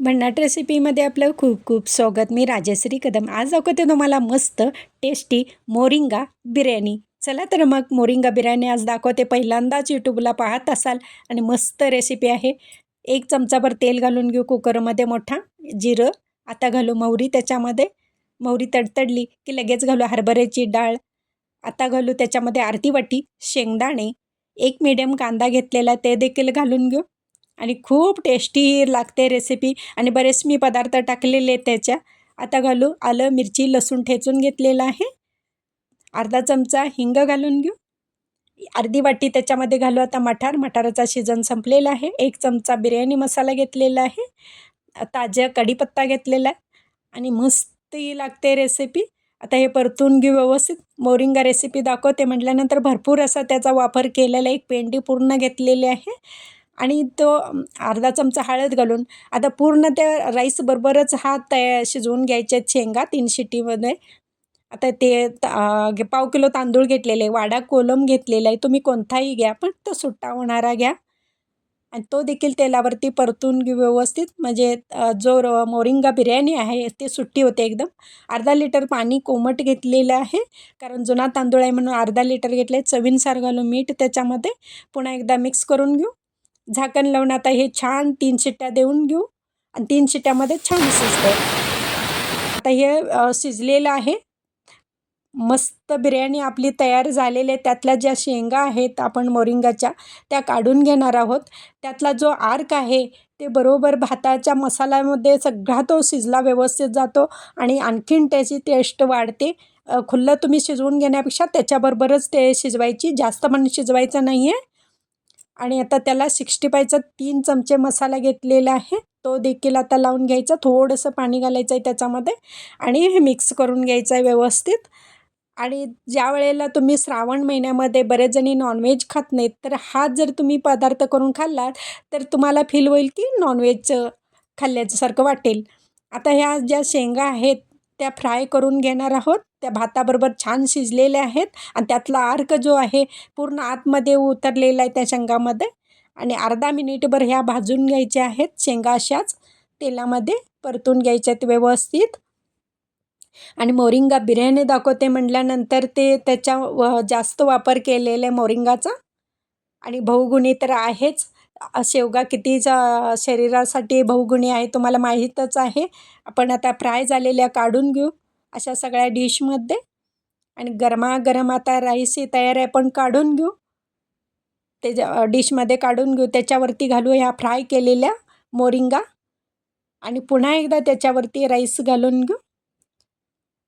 भन्नाट रेसिपीमध्ये आपलं खूप खूप स्वागत. मी राजश्री कदम. आज दाखवते तुम्हाला मस्त टेस्टी मोरिंगा बिर्याणी. चला तर मग मोरिंगा बिर्याणी आज दाखवते. पहिल्यांदाच यूट्यूबला पाहत असाल आणि मस्त रेसिपी आहे. एक चमचाभर तेल घालून घेऊ कुकरमध्ये मोठा जिरं आता घालू मोहरी त्याच्यामध्ये. मोहरी तडतडली की लगेच घालू हरभऱ्याची डाळ. आता घालू त्याच्यामध्ये अर्धी वाटी शेंगदाणे. एक मिडियम कांदा घेतलेला ते देखील घालून घेऊ. आणि खूप टेस्टी लागते रेसिपी आणि बरेच मी पदार्थ टाकलेले त्याच्या. आता घालू. आलं मिरची लसूण ठेचून घेतलेलं आहे. अर्धा चमचा हिंग घालून घेऊ. अर्धी वाटी त्याच्यामध्ये घालू आता मठार. मटाराचा शिजन संपलेला आहे. एक चमचा बिर्याणी मसाला घेतलेला आहे. ताज्या कढीपत्ता घेतलेला आहे. आणि मस्त लागते रेसिपी आता हे परतून घेऊ व्यवस्थित. मोरिंगा रेसिपी दाखवते. म्हटल्यानंतर भरपूर असा त्याचा वापर केलेला एक पेंडी पूर्ण घेतलेली आहे. आणि तो अर्धा चमचा हळद घालून आता पूर्ण त्या राईसबरोबरच हा तया शिजवून घ्यायचे शेंगा तीन शिटीमध्ये. आता ते पाव किलो तांदूळ घेतलेले वाडा कोलम घेतलेला आहे तुम्ही कोणताही घ्या पण तो सुट्टा होणारा घ्या. आणि तो देखील तेलावरती परतून घेऊ व्यवस्थित म्हणजे जो मोरिंगा बिर्याणी आहे ते सुट्टी होते एकदम. अर्धा लिटर पाणी कोमट घेतलेलं आहे कारण जुना तांदूळ आहे म्हणून अर्धा लिटर घेतले चवीनुसार घालून मीठ त्याच्यामध्ये. पुन्हा एकदा मिक्स करून घेऊ. झाकण लावून आता हे छान तीन शिट्ट्या देऊन घेऊ. आणि तीन शिट्ट्यामध्ये छान शिजतं आता हे शिजलेलं आहे. मस्त बिर्याणी आपली तयार झालेली आहे. त्यातल्या ज्या शेंगा आहेत आपण मोरिंगाच्या त्या काढून घेणार आहोत. त्यातला जो आर्क आहे ते बरोबर भाताच्या मसाल्यामध्ये सगळा तो शिजला व्यवस्थित जातो आणि आणखीन त्याची टेस्ट वाढते. खुल्लं तुम्ही शिजवून घेण्यापेक्षा त्याच्याबरोबरच ते शिजवायची. जास्त पण शिजवायचं नाही आहे आणि आता त्याला सिक्स्टी फायचा तीन चमचे मसाला घेतलेला आहे. तो देखील आता लावून घ्यायचा. थोडंसं पाणी घालायचं आहे त्याच्यामध्ये आणि हे मिक्स करून घ्यायचं आहे व्यवस्थित. आणि ज्या वेळेला तुम्ही श्रावण महिन्यामध्ये बरेच जणी नॉनव्हेज खात नाहीत तर हा जर तुम्ही पदार्थ करून खाल्लात तर तुम्हाला फील होईल की नॉनव्हेजचं खाल्ल्यासारखं वाटेल. आता ह्या ज्या शेंगा आहेत त्या फ्राय करून घेणार आहोत. त्या भाताबरोबर छान शिजलेल्या आहेत आणि त्यातला अर्क जो आहे पूर्ण आतमध्ये उतरलेला आहे त्या शेंगामध्ये. आणि अर्धा मिनिटभर ह्या भाजून घ्यायच्या आहेत. शेंगा अशाच तेलामध्ये परतून घ्यायच्या आहेत व्यवस्थित. आणि मोरिंगा बिर्याणी दाखवते म्हटल्यानंतर ते त्याच्या व जास्त वापर केलेला आहे मोरिंगाचा. आणि बहुगुणी तर आहेच. शेवगा किती शरीरासाठी बहुगुणी आहे तुम्हाला माहीतच आहे. आपण आता फ्राय झालेल्या काढून घेऊ. अशा सगळ्या डिशमध्ये. आणि गरमागरम आता राईस ही तयार आहे पण काढून घेऊ. त्याच्या डिशमध्ये काढून घेऊ. त्याच्यावरती घालू ह्या फ्राय केलेल्या मोरिंगा. आणि पुन्हा एकदा त्याच्यावरती राईस घालून घेऊ.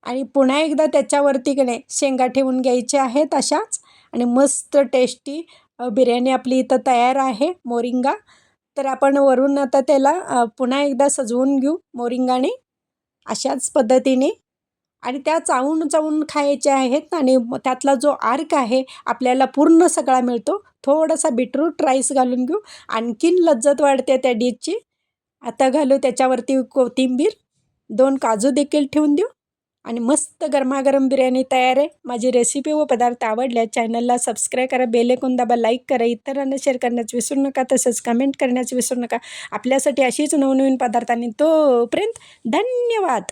आणि पुन्हा एकदा त्याच्यावरती की नाही शेंगा ठेवून घ्यायच्या आहेत अशाच. आणि मस्त टेस्टी बिर्याणी आपली इथं तयार आहे मोरिंगा. तर आपण वरून आता त्याला पुन्हा एकदा सजवून घेऊ मोरिंगाने. अशाच पद्धतीने. आणि त्या चावून चावून खायच्या आहेत आणि त्यातला जो आर्क आहे आपल्याला पूर्ण सगळा मिळतो. थोडासा बीटरूट राईस घालून घेऊ. आणखीन लज्जत वाढते त्या डिशची. आता घालू त्याच्यावरती कोथिंबीर. दोन काजू देखील ठेवून देऊ. आणि मस्त गरमागरम बिर्याणी तयार आहे. माझी रेसिपी व पदार्थ आवडल्या चॅनलला सबस्क्राईब करा बेलेकून दाबा लाईक करा इतरांना शेअर करण्याच विसरू नका तसंच कमेंट करण्याचं विसरू नका. आपल्यासाठी अशीच नवनवीन पदार्थ आणि तोपर्यंत धन्यवाद!